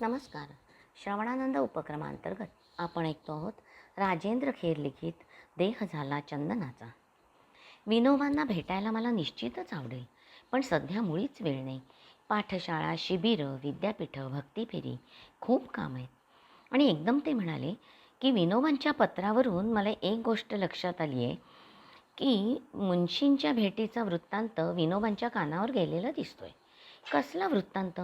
नमस्कार. श्रवणानंद उपक्रमांतर्गत आपण ऐकतो आहोत राजेंद्र खेर लिखित देह झाला चंदनाचा. विनोबांना भेटायला मला निश्चितच आवडेल पण सध्या मुळीच वेळ नाही. पाठशाळा शिबिरं विद्यापीठं भक्तीफेरी खूप काम आहेत. आणि एकदम ते म्हणाले की विनोबांच्या पत्रावरून मला एक गोष्ट लक्षात आली आहे की मुन्शींच्या भेटीचा वृत्तांत विनोबांच्या कानावर गेलेला दिसतोय. कसला वृत्तांत?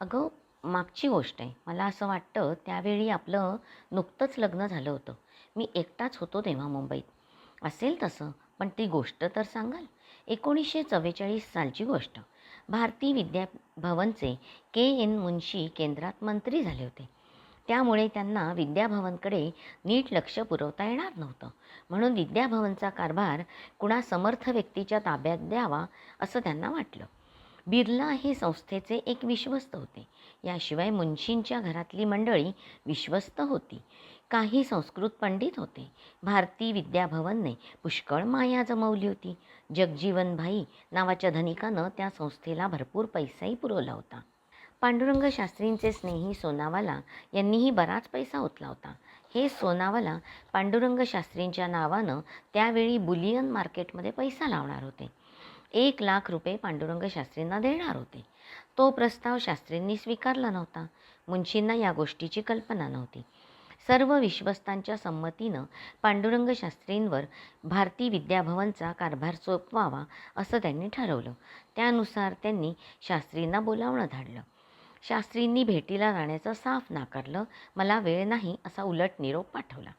अगं मागची गोष्ट आहे. मला असं वाटतं त्यावेळी आपलं नुकतंच लग्न झालं होतं. मी एकटाच होतो तेव्हा मुंबईत. असेल तसं पण ती गोष्ट तर सांगाल. एकोणीसशे चव्वेचाळीस सालची गोष्ट. भारती विद्याभवनचे के एन मुन्शी केंद्रात मंत्री झाले होते. त्यामुळे त्यांना विद्याभवनकडे नीट लक्ष पुरवता येणार नव्हतं. म्हणून विद्याभवनचा कारभार कुणा समर्थ व्यक्तीच्या ताब्यात द्यावा असं त्यांना वाटलं. बिर्ला हे संस्थेचे एक विश्वस्त होते. याशिवाय मुन्शींच्या घरातली मंडळी विश्वस्त होती. काही संस्कृत पंडित होते. भारती विद्याभवनने पुष्कळ माया जमवली होती. जगजीवनभाई नावाच्या धनिकानं त्या संस्थेला भरपूर पैसाही पुरवला होता. पांडुरंग शास्त्रींचे स्नेही सोनावाला यांनीही बराच पैसा ओतला होता. हे सोनावाला पांडुरंग शास्त्रींच्या नावानं त्यावेळी बुलियन मार्केटमध्ये पैसा लावणार होते. एक लाख रुपये पांडुरंग शास्त्रींना देणार होते. तो प्रस्ताव शास्त्रींनी स्वीकारला नव्हता. मुंशींना या गोष्टीची कल्पना नव्हती. सर्व विश्वस्तांच्या संमतीनं पांडुरंग शास्त्रींवर भारती विद्याभवनचा कारभार सोपवावा असं त्यांनी ठरवलं. त्यानुसार त्यांनी शास्त्रींना बोलावणं धाडलं. शास्त्रींनी भेटीला जाण्याचं साफ नाकारलं मला वेळ नाही असा उलट निरोप पाठवला.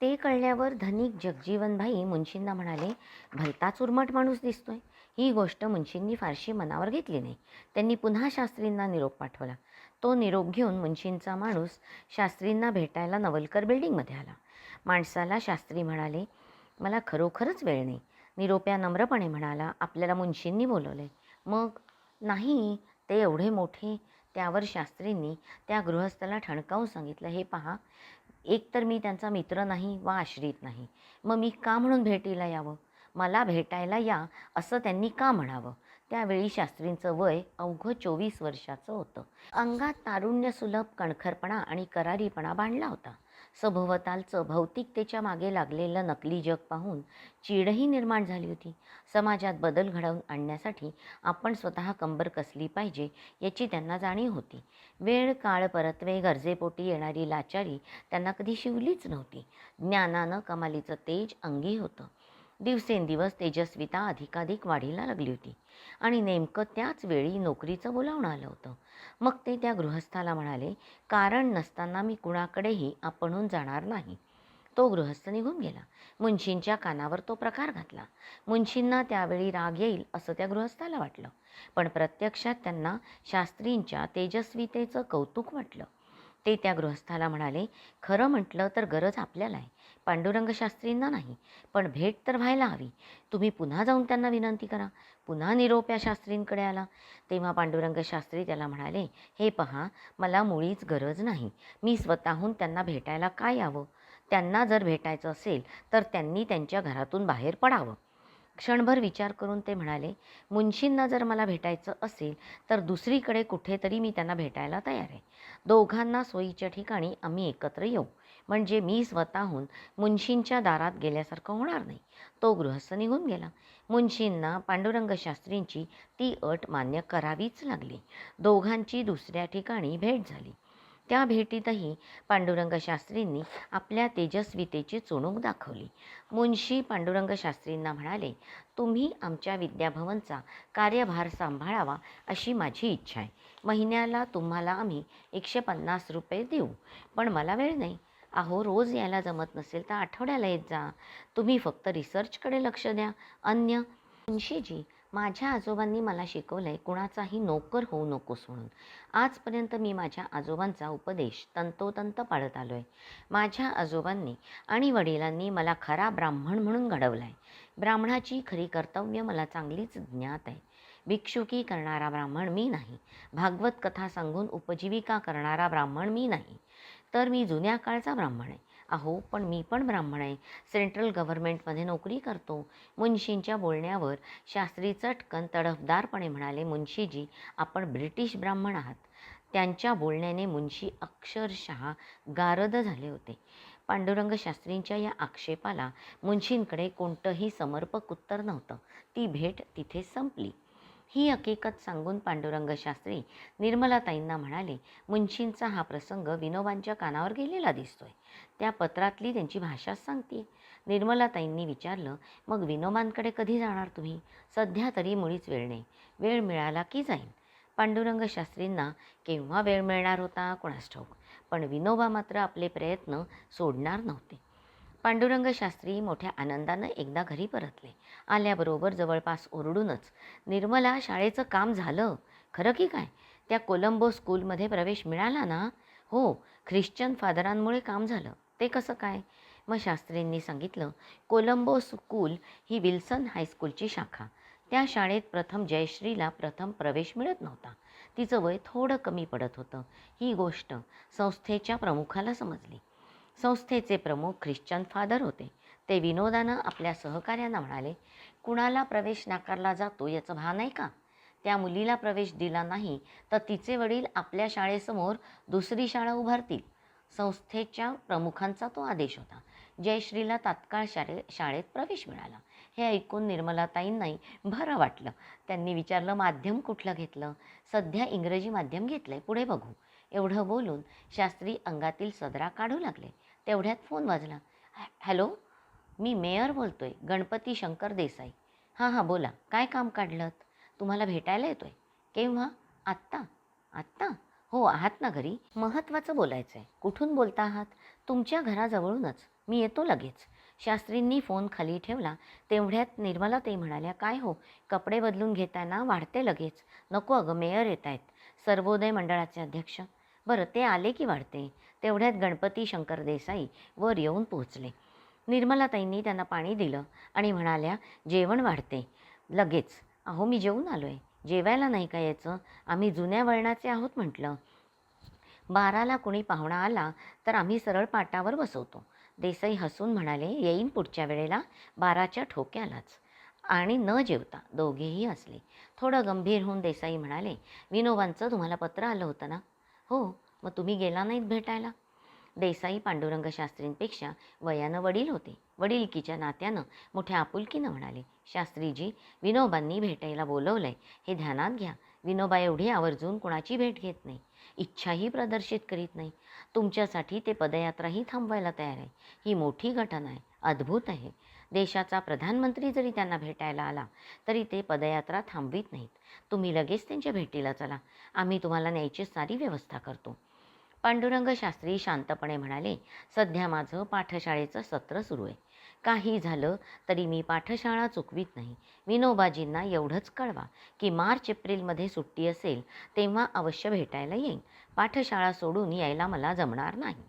ते कळल्यावर धनिक जगजीवनभाई मुंशींना म्हणाले भलताच उर्मट माणूस दिसतोय. ही गोष्ट मुंशींनी फारशी मनावर घेतली नाही. त्यांनी पुन्हा शास्त्रींना निरोप पाठवला. तो निरोप घेऊन मुंशींचा माणूस शास्त्रींना भेटायला नवलकर बिल्डिंगमध्ये आला. माणसाला शास्त्री म्हणाले मला खरोखरच वेळ नाही. निरोप्या नम्रपणे म्हणाला आपल्याला मुंशींनी बोलवले मग नाही ते एवढे मोठे त्यावर शास्त्रींनी त्या गृहस्थाला ठणकावून सांगितलं. हे पहा एकतर मी त्यांचा मित्र नाही वा आश्रित नाही. मग मी का म्हणून भेटीला यावं? मला भेटायला या असं त्यांनी का म्हणावं? त्यावेळी शास्त्रींचं वय अवघं चोवीस वर्षाचं होतं. अंगात तारुण्यसुलभ कणखरपणा आणि करारीपणा बांधला होता. सभोवतालचं भौतिकतेच्या मागे लागलेलं नकली जग पाहून चीडही निर्माण झाली होती. समाजात बदल घडवून आणण्यासाठी आपण स्वतः कंबर कसली पाहिजे याची त्यांना जाणीव होती. वेळ काळ परत्वे गरजेपोटी येणारी लाचारी त्यांना कधी शिवलीच नव्हती. ज्ञानानं कमालीचं तेज अंगी होतं. दिवसेंदिवस तेजस्विता अधिकाधिक वाढीला लागली होती. आणि नेमकं त्याच वेळी नोकरीचं बोलावणं आलं होतं. मग ते त्या गृहस्थाला म्हणाले कारण नसताना मी कुणाकडेही आपणहून जाणार नाही. तो गृहस्थ निघून गेला. मुंशींच्या कानावर तो प्रकार घातला. मुंशींना त्यावेळी राग येईल असं त्या गृहस्थाला वाटलं. पण प्रत्यक्षात त्यांना शास्त्रींच्या तेजस्वितेचं कौतुक वाटलं. ते त्या गृहस्थाला म्हणाले खरं म्हटलं तर गरज आपल्याला आहे. पांडुरंग शास्त्रींना नाही पण भेट तर व्हायला हवी. तुम्ही पुन्हा जाऊन त्यांना विनंती करा. पुन्हा निरोप या शास्त्रींकडे आला. तेव्हा पांडुरंग शास्त्री त्याला म्हणाले हे पहा मला मुळीच गरज नाही. मी स्वतःहून त्यांना भेटायला काय यावं? त्यांना जर भेटायचं असेल तर त्यांनी त्यांच्या घरातून बाहेर पडावं. क्षणभर विचार करून ते म्हणाले मुंशींना जर मला भेटायचं असेल तर दुसरीकडे कुठेतरी मी त्यांना भेटायला तयार आहे. दोघांना सोयीच्या ठिकाणी आम्ही एकत्र येऊ. म्हणजे मी स्वतःहून मुंशींच्या दारात गेल्यासारखं होणार नाही. तो गृहस्थ निघून गेला. मुंशींना पांडुरंग शास्त्रींची ती अट मान्य करावीच लागली. दोघांची दुसऱ्या ठिकाणी भेट झाली. त्या भेटीतही पांडुरंग शास्त्रींनी आपल्या तेजस्वितेची चुणूक दाखवली. मुन्शी पांडुरंग शास्त्रींना म्हणाले तुम्ही आमच्या विद्याभवनचा कार्यभार सांभाळावा अशी माझी इच्छा आहे. महिन्याला तुम्हाला आम्ही एकशे पन्नास रुपये देऊ. पण मला वेळ नाही. अहो रोज यायला जमत नसेल तर आठवड्याला येत जा तुम्ही फक्त रिसर्चकडे लक्ष द्या. अन्य मुन्शीजी माझ्या आजोबांनी मला शिकवलं आहे कुणाचाही नोकर होऊ नकोस म्हणून. आजपर्यंत मी माझ्या आजोबांचा उपदेश तंतोतंत पाळत आलो आहे माझ्या आजोबांनी आणि वडिलांनी मला खरा ब्राह्मण म्हणून घडवला आहे ब्राह्मणाची खरी कर्तव्य मला चांगलीच ज्ञात आहे. भिक्षुकी करणारा ब्राह्मण मी नाही. भागवत कथा सांगून उपजीविका करणारा ब्राह्मण मी नाही. तर मी जुन्या काळचा ब्राह्मण आहे. अहो पण मी पण ब्राह्मण आहे. सेंट्रल गव्हर्नमेंटमध्ये नोकरी करतो. मुन्शींच्या बोलण्यावर शास्त्री चटकन तडफदारपणे म्हणाले मुन्शीजी आपण ब्रिटिश ब्राह्मण आहात. त्यांच्या बोलण्याने मुंशी अक्षरशः गारद झाले होते. पांडुरंग शास्त्रींच्या या आक्षेपाला मुंशींकडे कोणतंही समर्पक उत्तर नव्हतं. ती भेट तिथे संपली. ही हकीकत सांगून पांडुरंग शास्त्री निर्मलाताईंना म्हणाले मुंशींचा हा प्रसंग विनोबांच्या कानावर गेलेला दिसतोय. त्या पत्रातली त्यांची भाषाच सांगते निर्मलाताईंनी विचारलं मग विनोबांकडे कधी जाणार तुम्ही? सध्या तरी मुळीच वेळ नाही. वेळ मिळाला की जाईन. पांडुरंग शास्त्रींना केव्हा वेळ मिळणार होता? कोणास ठाऊक. पण विनोबा मात्र आपले प्रयत्न सोडणार नव्हते. पांडुरंग शास्त्री मोठ्या आनंदानं एकदा घरी परतले. आल्याबरोबर जवळपास ओरडूनच निर्मला शाळेचं काम झालं. खरं की काय? त्या कोलंबो स्कूलमध्ये प्रवेश मिळाला ना? हो ख्रिश्चन फादरांमुळे काम झालं. ते कसं काय? मग शास्त्रींनी सांगितलं कोलंबो स्कूल ही विल्सन हायस्कूलची शाखा. त्या शाळेत प्रथम जयश्रीला प्रथम प्रवेश मिळत नव्हता. तिचं वय थोडं कमी पडत होतं. ही गोष्ट संस्थेच्या प्रमुखाला समजली. संस्थेचे प्रमुख ख्रिश्चन फादर होते. ते विनोदानं आपल्या सहकार्यांना म्हणाले कुणाला प्रवेश नाकारला जातो याचं भान आहे का? त्या मुलीला प्रवेश दिला नाही तर तिचे वडील आपल्या शाळेसमोर दुसरी शाळा उभारतील. संस्थेच्या प्रमुखांचा तो आदेश होता. जयश्रीला तात्काळ शाळे शाळेत प्रवेश मिळाला. हे ऐकून निर्मलाताईंनाही बरं वाटलं. त्यांनी विचारलं माध्यम कुठलं घेतलं? सध्या इंग्रजी माध्यम घेतलं आहे पुढे बघू. एवढं बोलून शास्त्री अंगातील सदरा काढू लागले. तेवढ्यात फोन वाजला. हॅलो मी मेयर बोलतो आहे गणपती शंकर देसाई. हां हां बोला काय काम काढलं तुम्हाला भेटायला येतो आहे केव्हा? आत्ता. आत्ता? हो आहात ना घरी. महत्त्वाचं बोलायचं आहे कुठून बोलता आहात? तुमच्या घराजवळूनच. मी येतो लगेच. शास्त्रींनी फोन खाली ठेवला. तेवढ्यात निर्मला ते म्हणाल्या काय हो कपडे बदलून घेताना वाढते लगेच. नको अगं मेयर येत आहेत सर्वोदय मंडळाचे अध्यक्ष. बरं ते आले की वाढते. तेवढ्यात गणपती शंकर देसाई वर येऊन पोहोचले. निर्मलाताईंनी त्यांना पाणी दिलं आणि म्हणाल्या जेवण वाढते. लगेच. अहो मी जेवून आलो आहे जेवायला नाही का यायचं? आम्ही जुन्या वळणाचे आहोत म्हटलं. बाराला कुणी पाहुणा आला तर आम्ही सरळ पाटावर बसवतो. देसाई हसून म्हणाले येईन पुढच्या वेळेला. बाराच्या ठोक्यालाच. आणि न जेवता दोघेही असले थोडं गंभीर होऊन देसाई म्हणाले विनोबांचं तुम्हाला पत्र आलं होतं ना? हो. मग तुम्ही गेला नाहीत भेटायला. देसाई पांडुरंग शास्त्रींपेक्षा वयानं वडील होते. वडिलकीच्या नात्यानं मोठ्या आपुलकीनं म्हणाले शास्त्रीजी विनोबांनी भेटायला बोलवलंय. हे ध्यानात घ्या. विनोबा एवढी आवर्जून कुणाची भेट घेत नाही. इच्छाही प्रदर्शित करीत नाही. तुमच्यासाठी ते पदयात्राही थांबवायला तयार आहे. ही मोठी घटना आहे. अद्भुत आहे. देशाचा प्रधानमंत्री जरी त्यांना भेटायला आला तरी ते पदयात्रा थांबवित नाहीत. तुम्ही लगेच त्यांच्या भेटीला चला. आम्ही तुम्हाला न्यायची सारी व्यवस्था करतो. पांडुरंग शास्त्री शांतपणे म्हणाले सध्या माझं पाठशाळेचं सत्र सुरू आहे. काही झालं तरी मी पाठशाळा चुकवीत नाही. विनोबाजींना एवढंच कळवा की मार्च एप्रिलमध्ये सुट्टी असेल तेव्हा अवश्य भेटायला येईन. पाठशाळा सोडून यायला मला जमणार नाही.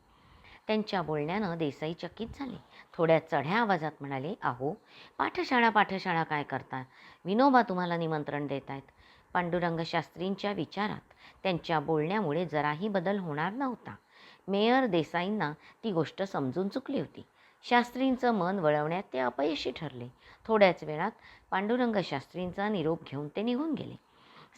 त्यांच्या बोलण्यानं देसाई चकित झाले. थोड्या चढ्या आवाजात म्हणाले आहो पाठशाळा पाठशाळा काय करता? विनोबा तुम्हाला निमंत्रण देत आहेत पांडुरंगशास्त्रींच्या विचारात त्यांच्या बोलण्यामुळे जराही बदल होणार नव्हता. मेयर देसाईंना ती गोष्ट समजून चुकली होती. शास्त्रींचं मन वळवण्यात ते अपयशी ठरले. थोड्याच वेळात पांडुरंग शास्त्रींचा निरोप घेऊन ते निघून गेले.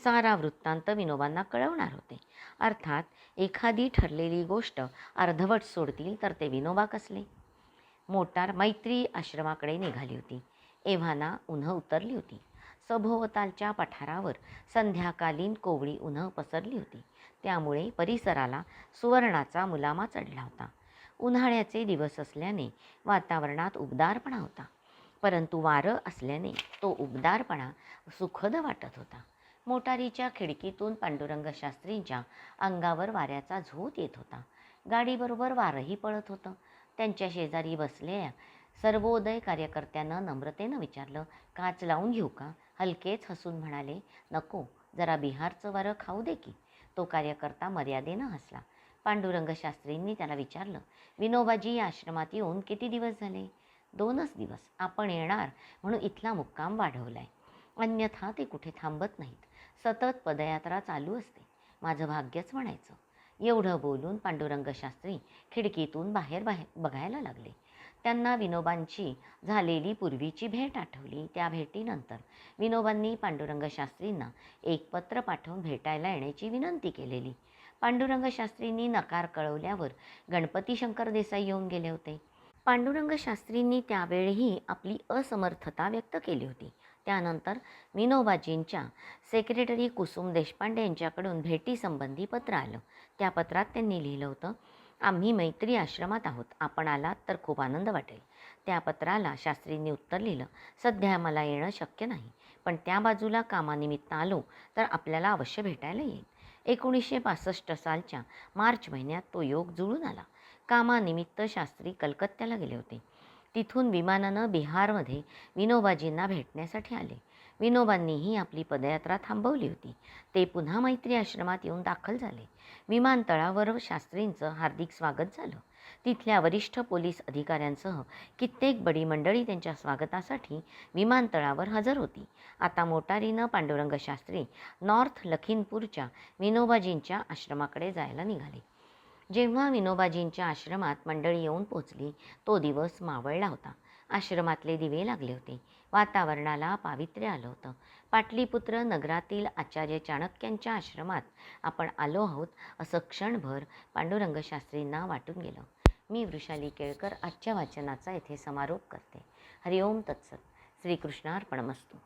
सारा वृत्तांत विनोबांना कळवणार होते. अर्थात एखादी ठरलेली गोष्ट अर्धवट सोडतील तर ते विनोबा कसले? मोटार मैत्री आश्रमाकडे निघाली होती. एव्हाना उन्हं उतरली होती. सभोवतालच्या पठारावर संध्याकालीन कोवळी उन्ह पसरली होती. त्यामुळे परिसराला सुवर्णाचा मुलामा चढला होता. उन्हाळ्याचे दिवस असल्याने वातावरणात उबदारपणा होता. परंतु वारं असल्याने तो उबदारपणा सुखद वाटत होता. मोटारीच्या खिडकीतून पांडुरंग शास्त्रींच्या अंगावर वाऱ्याचा झोत येत होता. गाडीबरोबर वारंही पळत होतं. त्यांच्या शेजारी बसलेल्या सर्वोदय कार्यकर्त्यांना नम्रतेनं विचारलं काच लावून घेऊ का? हलकेच हसून म्हणाले नको जरा बिहारचं वारं खाऊ दे की. तो कार्यकर्ता मर्यादेनं हसला. पांडुरंग शास्त्रींनी त्याला विचारलं विनोबाजी या आश्रमात येऊन किती दिवस झाले? दोनच दिवस. आपण येणार म्हणून इथला मुक्काम वाढवलाय. अन्यथा ते कुठे थांबत नाहीत. सतत पदयात्रा चालू असते. माझं भाग्यच म्हणायचं. एवढं बोलून पांडुरंग शास्त्री खिडकीतून बाहेर बाहेर बघायला लागले. त्यांना विनोबांची झालेली पूर्वीची भेट आठवली. त्या भेटीनंतर विनोबांनी पांडुरंग शास्त्रींना एक पत्र पाठवून भेटायला येण्याची विनंती केलेली. पांडुरंग शास्त्रींनी नकार कळवल्यावर गणपती शंकर देसाई येऊन गेले होते. पांडुरंग शास्त्रींनी त्यावेळीही आपली असमर्थता व्यक्त केली होती. त्यानंतर विनोबाजींच्या सेक्रेटरी कुसुम देशपांडे यांच्याकडून भेटीसंबंधी पत्र आलं. त्या पत्रात त्यांनी लिहिलं होतं आम्ही मैत्री आश्रमात आहोत. आपण आलात तर खूप आनंद वाटेल. त्या पत्राला शास्त्रींनी उत्तर लिहिलं. सध्या मला येणं शक्य नाही. पण त्या बाजूला कामानिमित्त आलो तर आपल्याला अवश्य भेटायला येईल. एकोणीसशे पासष्ट सालच्या मार्च महिन्यात तो योग जुळून आला. कामानिमित्त शास्त्री कलकत्त्याला गेले होते. तिथून विमानानं बिहारमध्ये विनोबाजींना भेटण्यासाठी आले. विनोबांनीही आपली पदयात्रा थांबवली होती. ते पुन्हा मैत्री आश्रमात येऊन दाखल झाले. विमानतळावर शास्त्रींचं हार्दिक स्वागत झालं. तिथल्या वरिष्ठ पोलीस अधिकाऱ्यांसह कित्येक बडी मंडळी त्यांच्या स्वागतासाठी विमानतळावर हजर होती. आता मोटारीनं पांडुरंग शास्त्री नॉर्थ लखीनपूरच्या विनोबाजींच्या आश्रमाकडे जायला निघाले. जेव्हा विनोबाजींच्या आश्रमात मंडळी येऊन पोचली तो दिवस मावळला होता. आश्रमातले दिवे लागले होते. वातावरणाला पावित्र्य आलं होतं. पाटलीपुत्र नगरातील आचार्य चाणक्यांच्या आश्रमात आपण आलो आहोत असं क्षणभर पांडुरंगशास्त्रींना वाटून गेलं. मी वृषाली केळकर आजच्या वाचनाचा येथे समारोप करते. हरिओम तत्सत. श्रीकृष्णार्पणमस्तू.